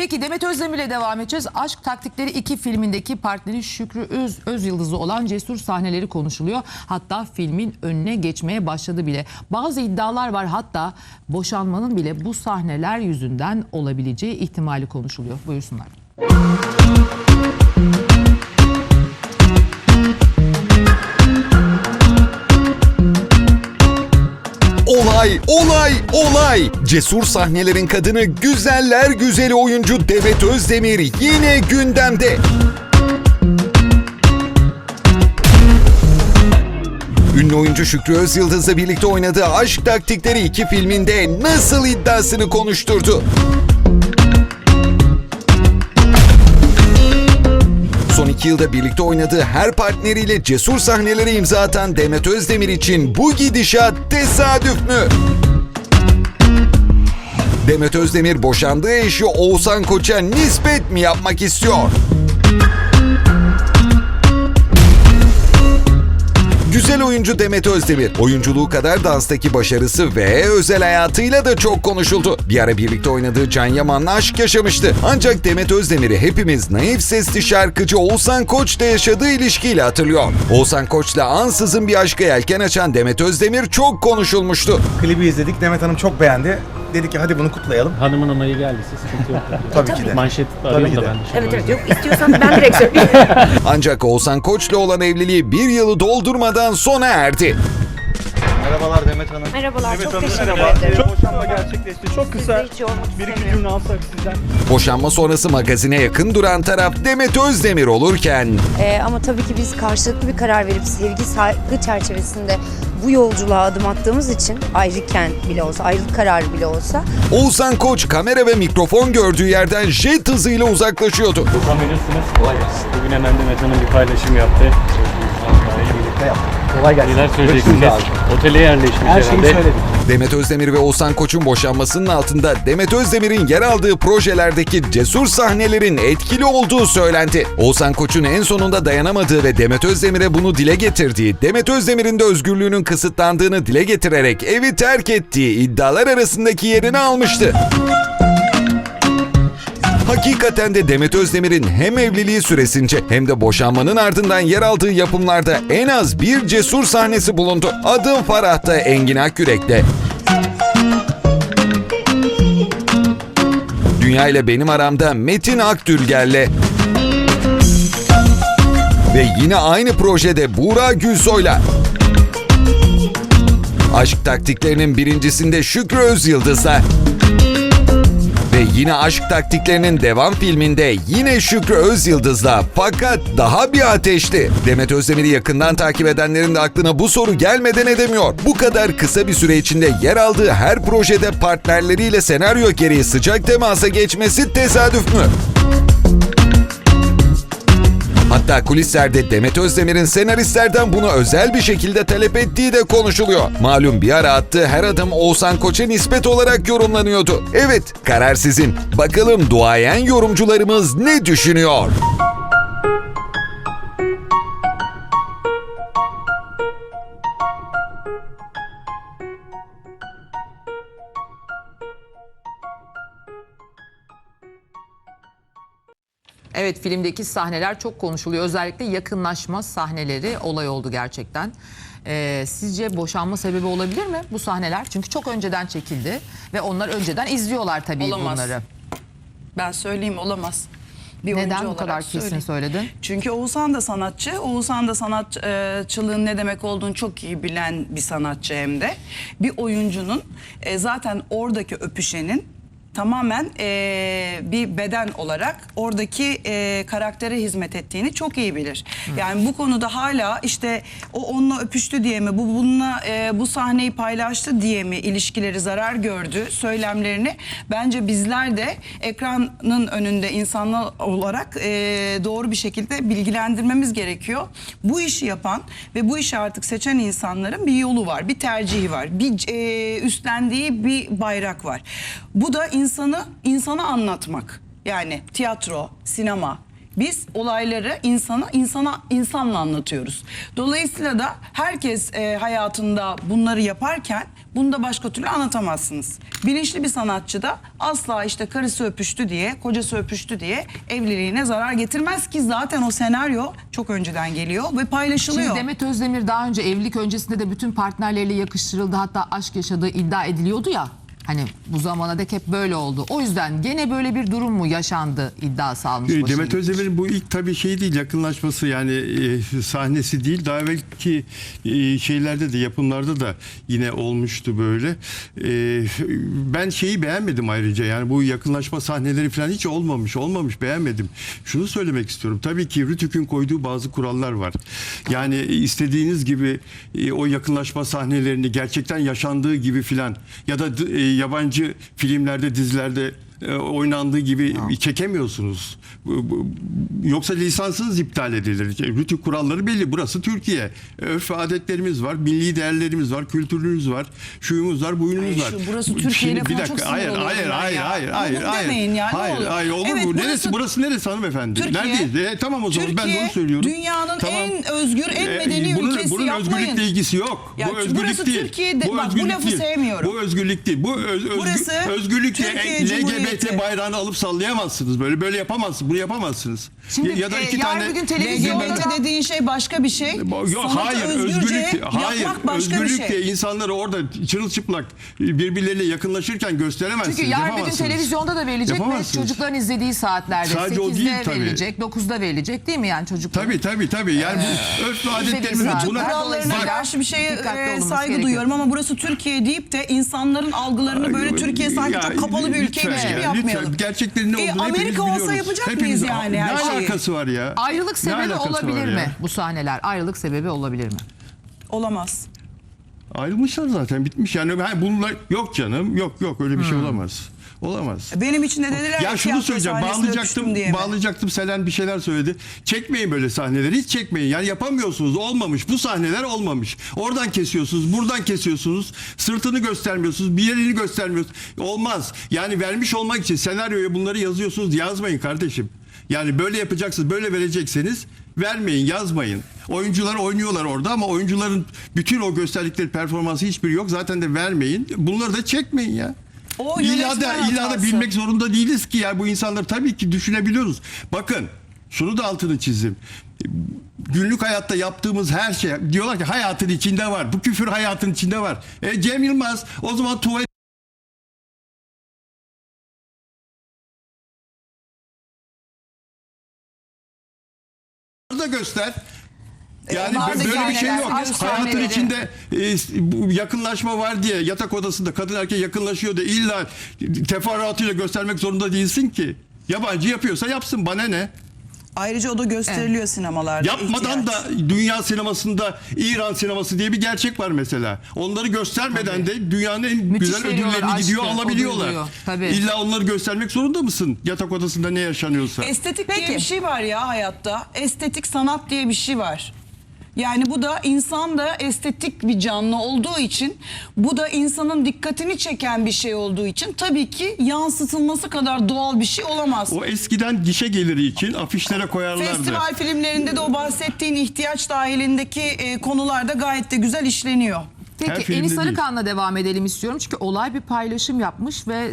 Peki Demet Özdemir'le devam edeceğiz. Aşk Taktikleri 2 filmindeki partneri Şükrü Öz, Öz Yıldızı olan cesur sahneleri konuşuluyor. Hatta filmin önüne geçmeye başladı bile. Bazı iddialar var hatta boşanmanın bile bu sahneler yüzünden olabileceği ihtimali konuşuluyor. Buyursunlar. Olay, olay, olay. Cesur sahnelerin kadını güzeller güzeli oyuncu Demet Özdemir yine gündemde. Ünlü oyuncu Şükrü Özyıldız'la birlikte oynadığı Aşk Taktikleri 2 filminde nasıl iddiasını konuşturdu. Son iki yılda birlikte oynadığı her partneriyle cesur sahnelere imza atan Demet Özdemir için bu gidişat tesadüf mü? Demet Özdemir boşandığı eşi Oğuzhan Koç'a nispet mi yapmak istiyor? Güzel oyuncu Demet Özdemir, oyunculuğu kadar danstaki başarısı ve özel hayatıyla da çok konuşuldu. Bir ara birlikte oynadığı Can Yaman'la aşk yaşamıştı. Ancak Demet Özdemir'i hepimiz naif sesli şarkıcı Oğuzhan Koç'la yaşadığı ilişkiyle hatırlıyor. Oğuzhan Koç'la ansızın bir aşka yelken açan Demet Özdemir çok konuşulmuştu. Klibi izledik. Demet Hanım çok beğendi. Dedi ki hadi bunu kutlayalım. Hanımın onayı geldiyse sıkıntı yok. Tabii ki de. Manşet Tabii arıyorum ki da de. ben de. Evet evet yok istiyorsan ben direkt söyleyeyim. Ancak Oğuzhan Koç'la olan evliliği bir yılı doldurmadan sona erdi. Merhabalar Demet Hanım. Merhabalar çok Hanım, teşekkür merhaba. ederim. Çok boşanma gerçekleşti. Çok kısa hiç bir iki istemiyorum. cümle alsak sizden. Boşanma sonrası magazine yakın duran taraf Demet Özdemir olurken Ee, ama tabii ki biz karşılıklı bir karar verip sevgi, saygı çerçevesinde bu yolculuğa adım attığımız için ayrıken bile olsa, ayrılık kararı bile olsa Oğuzhan Koç kamera ve mikrofon gördüğü yerden jet hızıyla uzaklaşıyordu. Bey nasılsınız? Kolay gelsin. Bugün hemen Demet Hanım bir paylaşım yaptı. Birlikte yaptık. Kolay gelsin. Neler söyleyeceksiniz? Otele yerleşmiş Her şeyi herhalde. söyledik. Demet Özdemir ve Oğuzhan Koç'un boşanmasının altında Demet Özdemir'in yer aldığı projelerdeki cesur sahnelerin etkili olduğu söylendi. Oğuzhan Koç'un en sonunda dayanamadığı ve Demet Özdemir'e bunu dile getirdiği, Demet Özdemir'in de özgürlüğünün kısıtlandığını dile getirerek evi terk ettiği iddialar arasındaki yerini almıştı. Hakikaten de Demet Özdemir'in hem evliliği süresince hem de boşanmanın ardından yer aldığı yapımlarda en az bir cesur sahnesi bulundu. Adım Farah'ta Engin Akyürek'te. Dünya ile benim aramda Metin Akdülger'le. Ve yine aynı projede Buğra Gülsoy'la. Aşk taktiklerinin birincisinde Şükrü Özyıldız'la. Yine Aşk Taktiklerinin devam filminde yine Şükrü Özyıldız'la fakat daha bir ateşli. Demet Özdemir'i yakından takip edenlerin de aklına bu soru gelmeden edemiyor. Bu kadar kısa bir süre içinde yer aldığı her projede partnerleriyle senaryo gereği sıcak temasa geçmesi tesadüf mü? Hatta kulislerde Demet Özdemir'in senaristlerden bunu özel bir şekilde talep ettiği de konuşuluyor. Malum bir ara attığı her adım Oğuzhan Koç'a nispet olarak yorumlanıyordu. Evet, karar sizin. Bakalım duayen yorumcularımız ne düşünüyor? Evet filmdeki sahneler çok konuşuluyor. Özellikle yakınlaşma sahneleri olay oldu gerçekten. Ee, sizce boşanma sebebi olabilir mi bu sahneler? Çünkü çok önceden çekildi ve onlar önceden izliyorlar tabii Olamaz. bunları. Ben söyleyeyim olamaz. Bir Neden oyuncu bu olarak kadar kesin söyleyeyim. söyledin? Çünkü Oğuzhan da sanatçı. Oğuzhan da sanatçılığın ne demek olduğunu çok iyi bilen bir sanatçı hem de. Bir oyuncunun e, zaten oradaki öpüşenin tamamen e, bir beden olarak oradaki e, karaktere hizmet ettiğini çok iyi bilir. Yani bu konuda hala işte o onunla öpüştü diye mi, bu bununla e, bu sahneyi paylaştı diye mi ilişkileri zarar gördü söylemlerini bence bizler de ekranın önünde insanlar olarak e, doğru bir şekilde bilgilendirmemiz gerekiyor. Bu işi yapan ve bu işi artık seçen insanların bir yolu var, bir tercihi var, bir e, üstlendiği bir bayrak var. Bu da insanı insana anlatmak. Yani tiyatro, sinema, Biz olayları insana insana insanla anlatıyoruz. Dolayısıyla da herkes e, hayatında bunları yaparken bunu da başka türlü anlatamazsınız. Bilinçli bir sanatçı da asla işte karısı öpüştü diye, kocası öpüştü diye evliliğine zarar getirmez ki zaten o senaryo çok önceden geliyor ve paylaşılıyor. Şimdi Demet Özdemir daha önce evlilik öncesinde de bütün partnerleriyle yakıştırıldı hatta aşk yaşadığı iddia ediliyordu ya. Hani bu zamana dek hep böyle oldu. O yüzden gene böyle bir durum mu yaşandı iddiası almış Ee, Demet gitmiş. Özdemir'in bu ilk tabii şey değil yakınlaşması yani e, sahnesi değil daha evvelki e, şeylerde de yapımlarda da yine olmuştu böyle. E, ben şeyi beğenmedim ayrıca yani bu yakınlaşma sahneleri falan hiç olmamış olmamış beğenmedim. Şunu söylemek istiyorum tabii ki Rütük'ün koyduğu bazı kurallar var. Yani istediğiniz gibi e, o yakınlaşma sahnelerini gerçekten yaşandığı gibi filan ya da e, yabancı filmlerde dizilerde oynandığı gibi çekemiyorsunuz. Bu- bu- Yoksa lisansınız iptal edilir. Rütük kuralları belli. Burası Türkiye. Örf ve adetlerimiz var, milli değerlerimiz var, kültürümüz var, şuyumuz var, buyunumuz Ay var. şu burası Türkiye Şimdi lafına çok hayır, hayır, ben hayır, ya. hayır, hayır, bunu hayır. demeyin yani, hayır, olur. hayır, olur Evet, mu? burası- Neresi, burası neresi hanımefendi? Türkiye, Neredeyiz? E, tamam o zaman ben de Türkiye, onu söylüyorum. dünyanın Tamam. en özgür, en E, medeni bunun, ülkesi bunun yapmayın. özgürlükle ilgisi yok. Ya bu burası özgürlük değil. Türkiye'de- bak, bu özgürlük lafı değil. sevmiyorum. Bu özgürlük değil. Bu öz, özgür, Burası özgürlükle LGBT Cumhuriyeti. bayrağını alıp sallayamazsınız. Böyle böyle yapamazsınız. Bunu yapamazsınız. Şimdi, ya, ya da e, iki yarın tane bir gün televizyonda dediğin şey başka bir şey. Yok Sanatı hayır özgürlük hayır bir özgürlük şey. de insanları orada çırılçıplak birbirleriyle yakınlaşırken gösteremezsiniz. Çünkü yarın bir gün televizyonda da verilecek ve çocukların izlediği saatlerde Sadece o 8'de değil tabii. verilecek, 9'da verilecek değil mi yani çocuklar? Tabii tabii tabii. Yani bu örf ve adetlerimiz buna kurallarına karşı bir şeye e, saygı gerekiyor. duyuyorum ama burası Türkiye deyip de insanların algılarını böyle Türkiye sanki çok kapalı bir ülkeymiş gibi ya, yapmayalım. Lütfen. Gerçeklerin ne E, olduğunu hepimiz Amerika olsa biliyoruz. yapacak Hepimiz- mıyız yani her ne şeyi? alakası var ya? Ayrılık sebebi olabilir ya? mi bu sahneler? Ayrılık sebebi olabilir mi? Olamaz. Ayrılmışlar zaten bitmiş. Yani ha, bunlar yok canım. Yok yok öyle bir şey olamaz. Olamaz. Benim için de dediler Ya şunu tiyatro söyleyeceğim. sahnesinde Bağlayacaktım. diye mi? Bağlayacaktım. Selen bir şeyler söyledi. Çekmeyin böyle sahneleri. Hiç çekmeyin. Yani yapamıyorsunuz. Olmamış. Bu sahneler olmamış. Oradan kesiyorsunuz. Buradan kesiyorsunuz. Sırtını göstermiyorsunuz. Bir yerini göstermiyorsunuz. Olmaz. Yani vermiş olmak için senaryoya bunları yazıyorsunuz. Yazmayın kardeşim. Yani böyle yapacaksınız. Böyle verecekseniz vermeyin, yazmayın. Oyuncular oynuyorlar orada ama oyuncuların bütün o gösterdikleri performansı hiçbiri yok. Zaten de vermeyin. Bunları da çekmeyin ya. O İlla da, illa da bilmek zorunda değiliz ki ya bu insanlar tabii ki düşünebiliyoruz. Bakın şunu da altını çizdim. Günlük hayatta yaptığımız her şey diyorlar ki hayatın içinde var. Bu küfür hayatın içinde var. E Cem Yılmaz o zaman tuvalet da göster. Yani bazı bö- böyle bir şey yok. aşk Hayatın sahneleri. içinde e, bu yakınlaşma var diye yatak odasında kadın erkek yakınlaşıyor da illa teferruatıyla göstermek zorunda değilsin ki. Yabancı yapıyorsa yapsın bana ne? Ayrıca o da gösteriliyor sinemalarda. Yapmadan ihtiyaç. da dünya sinemasında İran sineması diye bir gerçek var mesela. Onları göstermeden de dünyanın en Müthiş güzel ödüllerini gidiyor aşkı, o alabiliyorlar. Tabii. İlla onları göstermek zorunda mısın? Yatak odasında ne yaşanıyorsa. Estetik diye bir şey var ya hayatta. Estetik sanat diye bir şey var. Yani bu da insan da estetik bir canlı olduğu için bu da insanın dikkatini çeken bir şey olduğu için tabii ki yansıtılması kadar doğal bir şey olamaz. O eskiden gişe geliri için afişlere koyarlardı. Festival filmlerinde de o bahsettiğin ihtiyaç dahilindeki e, konularda gayet de güzel işleniyor. Her Peki filmde Enis değil. Arıkan'la devam edelim istiyorum. Çünkü olay bir paylaşım yapmış ve